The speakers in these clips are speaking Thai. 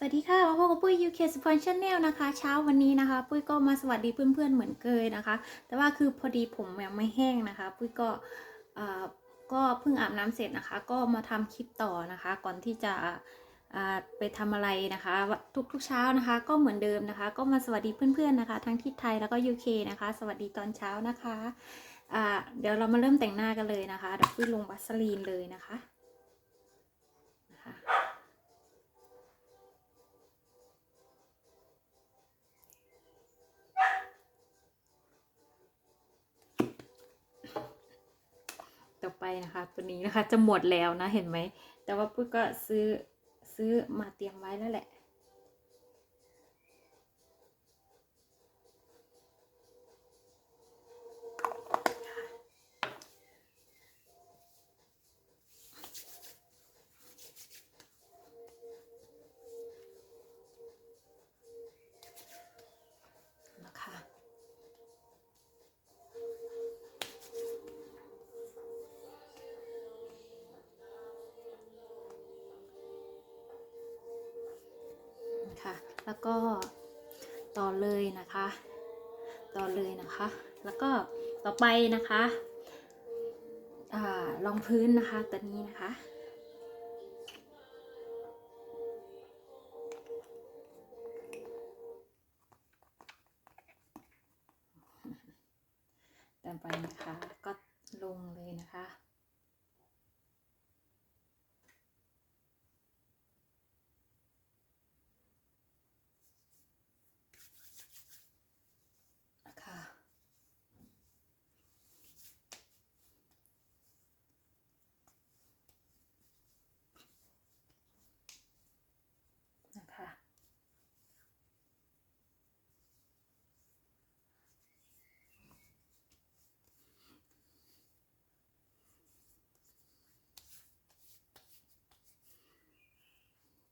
สวัสดีค่ะมาพบกับปุ้ย UK s p o n Channel นะคะ เช้าวันนี้นะคะ ปุ้ยก็มาสวัสดีเพื่อนๆ เหมือนเคยนะคะ แต่ว่าคือพอดีผมยังไม่แห้งนะคะ ปุ้ยก็ก็เพิ่งอาบน้ำเสร็จนะคะ ก็มาทำคลิปต่อนะคะ ก่อนที่จะไปทำอะไรนะคะ ทุกๆเช้านะคะ ก็เหมือนเดิมนะคะ ก็มาสวัสดีเพื่อนๆนะคะ ทั้งที่ไทยแล้วก็ UK นะคะ สวัสดีตอนเช้านะคะอ่าเดี๋ยวเรามาเริ่มแต่งหน้ากันเลยนะคะเดี๋ยวปุ้ยลงบัสลีนเลยนะคะ่อไปนะคะ ตัวนี้นะคะจะหมดแล้วนะเห็นไหม แต่ว่าปุ้ยก็ซื้อซื้อมาเตรียมไว้แล้วแหละ แล้วก็ต่อเลยนะคะ ต่อเลยนะคะ แล้วก็ต่อไปนะคะอ่ารองพื้นนะคะตัวนี้นะคะต่อไปนะคะก็ลงเลย นะคะ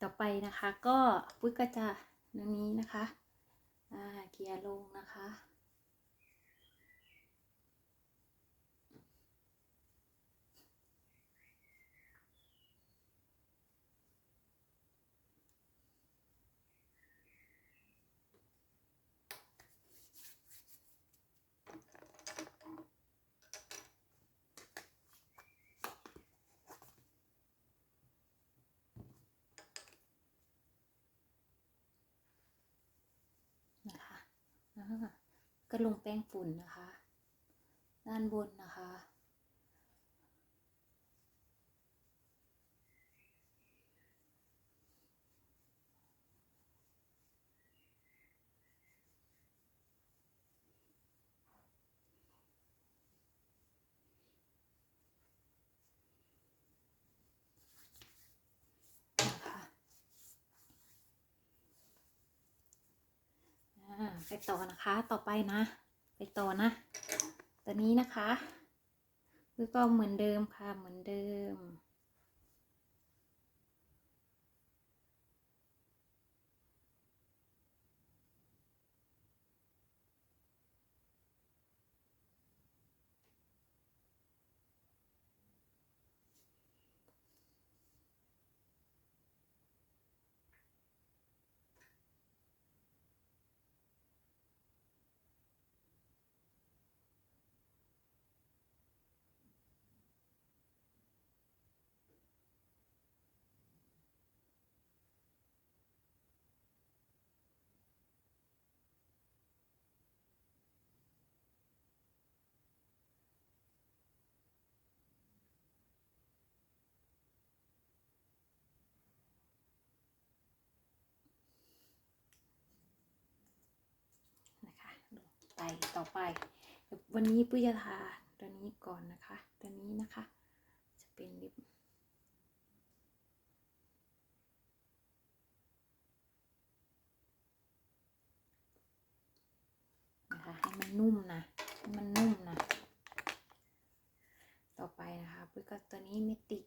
ต่อไปนะคะก็ปุ้ยก็จะตรงนี้นะคะอ่าเกียร์ลงนะคะอ่า ก็ลงแป้งฝุ่นนะคะ ด้านบนนะคะนะคะอ่า ไปต่อนะคะ ต่อไปนะ ไปต่อนะ ตัวนี้นะคะก็เหมือนเดิมค่ะ เหมือนเดิม ต่อไปววันนี้ปุ้ยจะทาตัวนี้ก่อนนะคะ ตัวนี้นะคะ จะเป็นลิปนะคะให้มันนุ่มนะให้มันนุ่มนะ ต่อไปนะคะปุ้ยก็ตัวนี้เมติก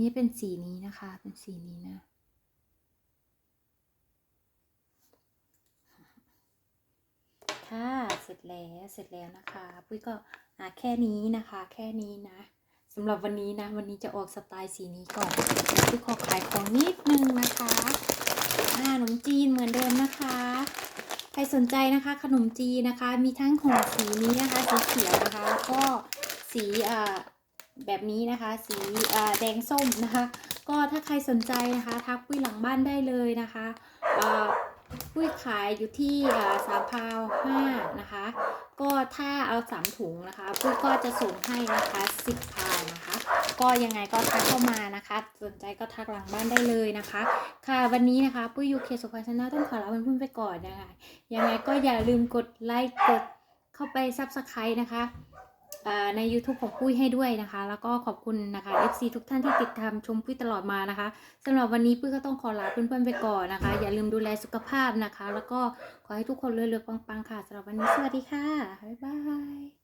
นี้เป็นสีนี้นะคะ เป็นสีนี้นะ ค่ะเสร็จแล้วเสร็จแล้วนะคะ ปุ้ยก็อะแค่นี้นะคะ แค่นี้นะสำหรับวันนี้นะ วันนี้จะออกสไตล์สีนี้ก่อนปุ้ยขอขายของนิดนึงนะคะอ่าขนมจีนเหมือนเดิมนะคะใครสนใจนะคะ ขนมจีนนะคะ มีทั้งห่อสีนี้นะคะสีเขียวนะคะ ก็สีอ่า แบบนี้นะคะ สีแดงส้มนะคะ ก็ถ้าใครสนใจนะคะทักปุ้ยหลังบ้านได้เลยนะคะปุ้ยขายอยู่ที่สามพาวห้านะคะ ก็ถ้าเอาสามถุงนะคะปุ้ยก็จะส่งให้นะคะสิบพาวนะคะ ก็ยังไงก็ทักเข้ามานะคะ สนใจก็ทักหลังบ้านได้เลยนะคะ ค่ะวันนี้นะคะปุ้ยยูเคสุภาชนะต้องขอลาเพื่อนๆไปก่อนนะคะยังไงก็อย่าลืมกดไลค์กดเข้าไปซับสไครต์นะคะ ใน YouTube ของปุ้ยให้ด้วยนะคะ แล้วก็ขอบคุณนะคะ FC ทุกท่านที่ติดตามชมปุ้ยตลอดมานะคะสำหรับวันนี้ปุ้ยก็ต้องขอลาเพื่อนๆไปก่อนนะคะ อย่าลืมดูแลสุขภาพนะคะ แล้วก็ขอให้ทุกคนเรื่อยๆปังๆค่ะสำหรับวันนี้สวัสดีค่ะบ๊ายบาย